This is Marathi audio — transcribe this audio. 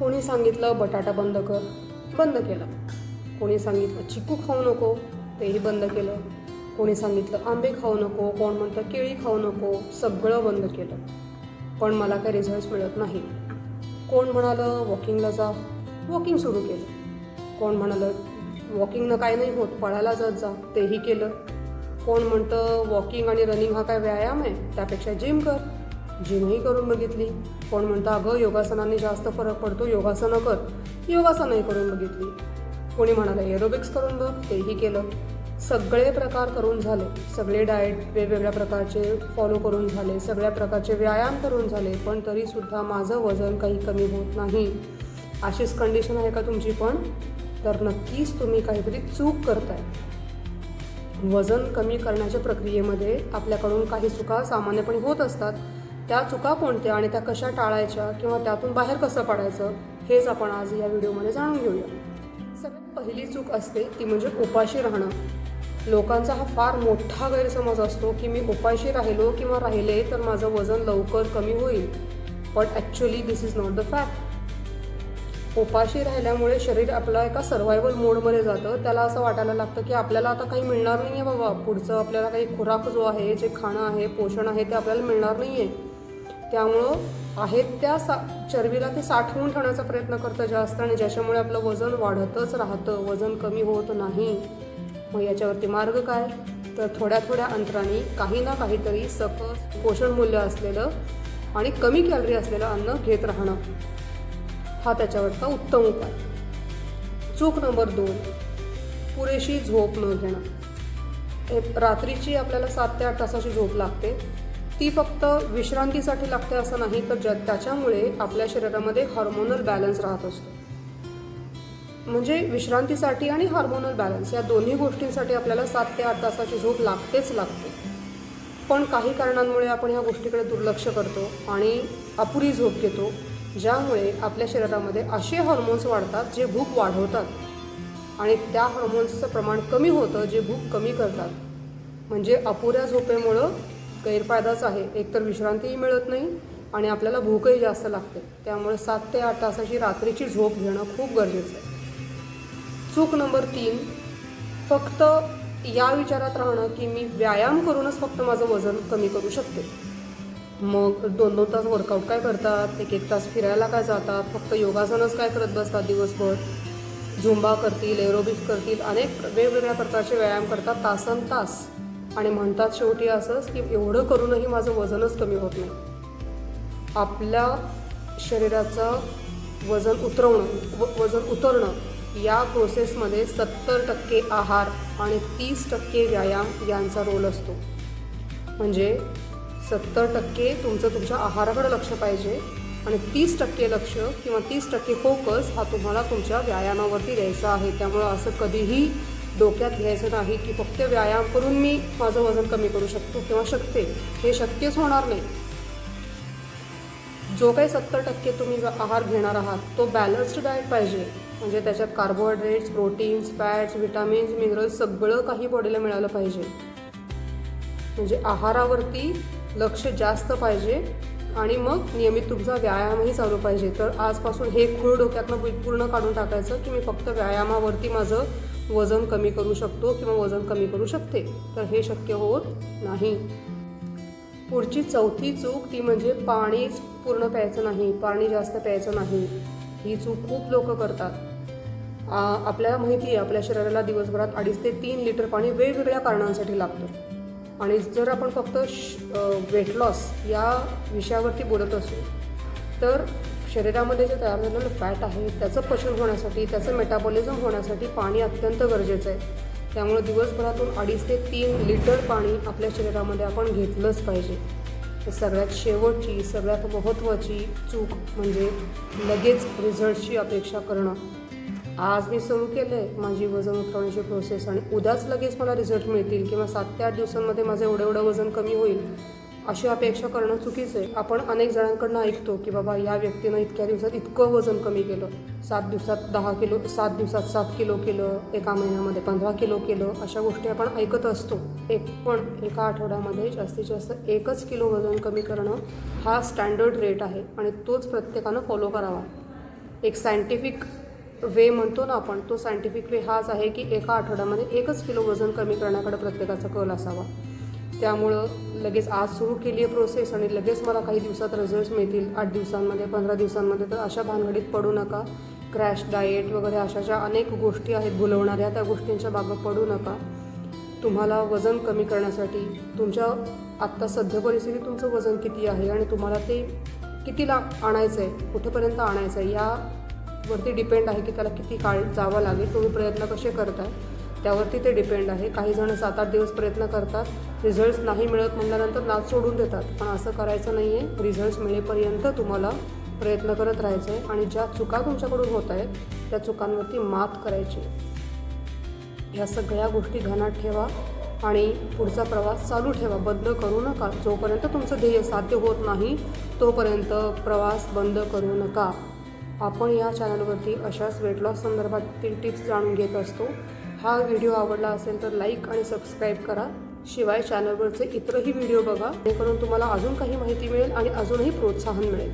कोणी सांगितलं बटाटा बंद कर बंद केलं. कोणी सांगितलं चिकू खाऊ नको तेही बंद केलं. कोणी सांगितलं आंबे खाऊ नको कोण म्हणतं केळी खाऊ नको सगळं बंद केलं. पण मला काही रिझल्ट्स मिळत नाही. कोण म्हणालं वॉकिंगला जा वॉकिंग सुरू केलं. कोण म्हणालं वॉकिंगनं काय नाही होत पळायला जात जा तेही केलं. कोण म्हणतं वॉकिंग आणि रनिंग हा काय व्यायाम आहे त्यापेक्षा जिम कर. जिमही करून बघितली. कोण म्हणतं अगं योगासनाने जास्त फरक पडतो योगासनं कर. योगासनही करून बघितली. कोणी म्हणाला एरोबिक्स करून बघ. तेही केलं. सगळे प्रकार करून झाले. सगळे डाएट वेगवेगळ्या प्रकारचे फॉलो करून झाले. सगळ्या प्रकारचे व्यायाम करून झाले. पण तरीसुद्धा माझं वजन काही कमी होत नाही. अशीच कंडिशन आहे का तुमची पण? तर नक्कीच तुम्ही काहीतरी चूक करताय. वजन कमी करण्याच्या प्रक्रियेमध्ये आपल्याकडून काही चुका सामान्यपणे होत असतात. त्या चुका कोणत्या आणि त्या कशा टाळायच्या किंवा त्यातून बाहेर कसं पडायचं हेच आपण आज या व्हिडिओमध्ये जाणून घेऊया. सगळ्यात पहिली चूक असते ती म्हणजे उपाशी राहणं. लोकांचा हा फार मोठा गैरसमज असतो की मी उपाशी राहिलो किंवा राहिले तर माझं वजन लवकर कमी होईल. But actually this is not the fact उपाशी राहिल्यामुळे शरीर आपलं एका सर्वायवल मोडमध्ये जातं. त्याला असं वाटायला लागतं की आपल्याला आता काही मिळणार नाही आहे बाबा. पुढचं आपल्याला काही खुराक जो आहे जे खाणं आहे पोषण आहे ते आपल्याला मिळणार नाही आहे त्यामुळं आहेत त्या सा चरबीला ते साठवून ठेवण्याचा प्रयत्न करतं जास्त आणि ज्याच्यामुळे आपलं वजन वाढतच राहतं वजन कमी होत नाही. मग याच्यावरती मार्ग काय? तर थोड्या थोड्या अंतराने काही ना काहीतरी सकस पोषण मूल्य असलेलं आणि कमी कॅलरी असलेलं अन्न घेत राहणं. हा त्याच्यावरचा उत्तम उपाय. चूक नंबर दोन पुरेशी झोप न घेणं. हे रात्रीची आपल्याला सात ते आठ तासाची झोप लागते. ती फक्त विश्रांतीसाठी लागते असं नाही तर ज्या त्याच्यामुळे आपल्या शरीरामध्ये हार्मोनल बॅलन्स राहत असतो. म्हणजे विश्रांतीसाठी आणि हार्मोनल बॅलन्स या दोन्ही गोष्टींसाठी आपल्याला सात ते आठ तासाची झोप लागतेच लागते. पण काही कारणांमुळे आपण ह्या गोष्टीकडे दुर्लक्ष करतो आणि अपुरी झोप घेतो ज्यामुळे आपल्या शरीरामध्ये असे हॉर्मोन्स वाढतात जे भूक वाढवतात. आणि त्या हॉर्मोन्सचं प्रमाण कमी होतं जे भूक कमी करतात. म्हणजे अपुऱ्या झोपेमुळं गैरफायदाच आहे. एकतर विश्रांतीही मिळत नाही आणि आपल्याला भूकही जास्त लागते. त्यामुळे सात ते आठ तासाची रात्रीची झोप घेणं खूप गरजेचं आहे. चूक नंबर तीन फक्त या विचारात राहणं की मी व्यायाम करूनच फक्त माझं वजन कमी करू शकते. मग दोन दोन तास वर्कआउट काय करतात? एक एक तास फिरायला काय जातात? फक्त योगासनच काय करत बसतात दिवसभर? झुंबा करतील एरोबिक्स करतील अनेक वेगवेगळ्या प्रकारचे व्यायाम करतात तासन तास. आणि म्हणतात शेवटी असंच की एवढं करूनही माझं वजनच कमी होत नाही. आपल्या शरीराचं वजन उतरवणं व वजन उतरणं या प्रोसेसमध्ये सत्तर टक्के आहार आणि तीस टक्के व्यायाम यांचा रोल असतो. म्हणजे सत्तर टक्के तुमचं तुमच्या आहाराकडे लक्ष पाहिजे आणि तीस टक्के लक्ष किंवा तीस टक्के फोकस हा तुम्हाला तुमच्या व्यायामावरती द्यायचा आहे. त्यामुळं असं कधीही डोक्यात घ्यायचं नाही की फक्त व्यायाम करून मी माझं वजन कमी करू शकतो किंवा शकते. हे शक्यच होणार नाही. जो काही सत्तर टक्के तुम्ही आहार घेणार आहात तो बॅलन्स्ड डाएट पाहिजे. म्हणजे त्याच्यात carbohydrates proteins fats vitamins minerals सगळं काही बॉडीला मिळालं पाहिजे. म्हणजे आहारावरती लक्ष जास्त पाहिजे आणि मग नियमित तुमचा व्यायामही चालू पाहिजे. तर आजपासून हे खूळ डोक्यातनं पूर्ण काढून टाकायचं की मी फक्त व्यायामावरती माझं वजन कमी करू शकतो किंवा वजन कमी करू शकते. तर हे शक्य होत नाही. पुढची चौथी चूक ती म्हणजे पाणीच पूर्ण प्यायचं नाही पाणी जास्त प्यायचं नाही. ही चूक खूप लोक करतात. आपल्याला माहिती आहे आपल्या शरीराला दिवसभरात अडीच ते तीन लिटर पाणी वेगवेगळ्या कारणांसाठी लागतं. आणि जर आपण फक्त वेट लॉस या विषयावरती बोलत असू तर शरीरामध्ये जे तयार झालेलं फॅट आहे त्याचं पचन होण्यासाठी त्याचं मेटाबॉलिझम होण्यासाठी पाणी अत्यंत गरजेचं आहे. त्यामुळे दिवसभरातून अडीच ते तीन लिटर पाणी आपल्या शरीरामध्ये आपण घेतलंच पाहिजे. सगळ्यात शेवटची सगळ्यात महत्त्वाची चूक म्हणजे लगेच रिझल्टची अपेक्षा करणं. आज मी सुरू केलं आहे माझी वजन उतरवण्याची प्रोसेस आणि उद्याच लगेच मला रिझल्ट मिळतील किंवा सात ते आठ दिवसांमध्ये माझं एवढं एवढं वजन कमी होईल अशी अपेक्षा करणं चुकीचं आहे. आपण अनेक जणांकडनं ऐकतो की बाबा या व्यक्तीनं इतक्या दिवसात इतकं वजन कमी केलं. सात दिवसात दहा किलो सात दिवसात सात किलो केलं एका महिन्यामध्ये पंधरा किलो केलं अशा गोष्टी आपण ऐकत असतो. एक पण एका आठवड्यामध्ये जास्तीत जास्त एकच किलो वजन कमी करणं हा स्टँडर्ड रेट आहे आणि तोच प्रत्येकानं फॉलो करावा. एक सायंटिफिक वे म्हणतो ना आपण तो सायंटिफिक वे हाच आहे की एका आठवड्यामध्ये एकच किलो वजन कमी करण्याकडे प्रत्येकाचा कल असावा. त्यामुळं लगेच आज सुरू केली आहे प्रोसेस आणि लगेच मला काही दिवसात रिझल्ट मिळतील. आठ दिवसांमध्ये पंधरा दिवसांमध्ये तर अशा भानगडीत पडू नका. क्रॅश डाएट वगैरे अशा ज्या अनेक गोष्टी आहेत भुलवणाऱ्या त्या गोष्टींच्या बाबत पडू नका. तुम्हाला वजन कमी करण्यासाठी तुमच्या आत्ता सध्या परिस्थितीत तुमचं वजन किती आहे आणि तुम्हाला ते कितीला आणायचं आहे कुठेपर्यंत आणायचं आहे यावरती डिपेंड आहे की त्याला किती काळ जावं लागेल. तुम्ही प्रयत्न कसे करताय? त्यावरती ते डिपेंड आहे. काही जण सात आठ दिवस प्रयत्न करतात. रिझल्ट्स नाही मिळत म्हटल्यानंतर नाच सोडून देतात. पण असं करायचं नाही आहे रिझल्ट्स मिळेपर्यंत तुम्हाला प्रयत्न करत राहायचं आहे आणि ज्या चुका तुमच्याकडून होत आहेत त्या चुकांवरती मात करायची. या सगळ्या गोष्टी ध्यानात ठेवा आणि पुढचा प्रवास चालू ठेवा. बंद करू नका. जोपर्यंत तुमचं ध्येय साध्य होत नाही तोपर्यंत प्रवास बंद करू नका. आपण या चॅनलवरती अशाच वेट लॉस संदर्भातील टिप्स जाणून घेत असतो. हा व्हिडिओ आवडला असेल तर लाईक आणि सबस्क्राईब करा. शिवाय चॅनलवरचे इतरही व्हिडिओ बघा. जेणेकरून तुम्हाला अजून काही माहिती मिळेल आणि अजूनही प्रोत्साहन मिळेल.